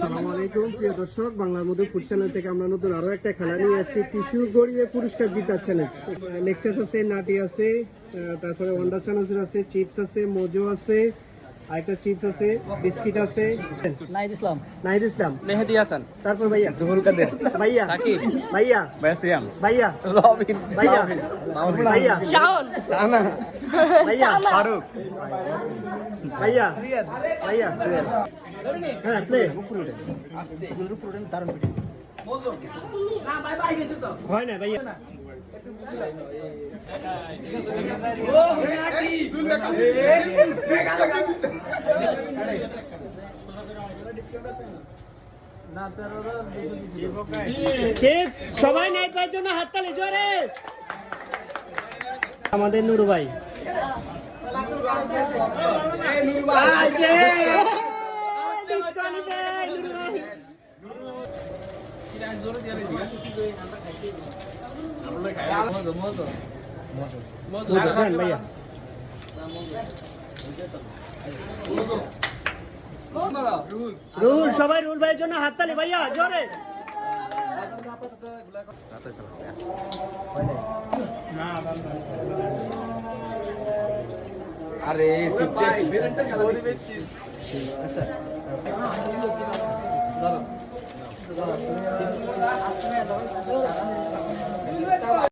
আসসালামু আলাইকুম। প্রিয় দর্শক, বাংলার মধ্যে ফুড চ্যানেল থেকে আমরা নতুন আরও একটা খেলা নিয়ে আসছি। টিস্যু গড়িয়ে পুরস্কার জিতার চ্যালেঞ্জ লেকচার্স আছে, নাটি আছে তারপরে ওয়ান্ডা চানাচুর আছে চিপস আছে মোজো আছে আরেকটা চিপস আছে বিস্কিট আছে। নাইদ ইসলাম। নাহিদ ইসলাম। মেহেদি হাসান। তারপর ভাইয়া। রুহুল কাদের। ভাইয়া। সাকিব। ভাইয়া। ব্যাসিয়াম ভাইয়া। রবিন। ভাইয়া। ভাইয়া। সানা। ভাইয়া। ফারুক। ভাইয়া। ভাইয়া। হ্যাঁ প্লে হয় না ভাইয়া। চিপস সবাই নাই জন্য হাততালি জোরে আমাদের নুরু ভাই আসে! Disqualify, নুরু ভাই। বুঝলেন ভাইয়া রুল সবাই রুল ভাইয়ের জন্য হাততালি ভাইয়া জোরে। আরে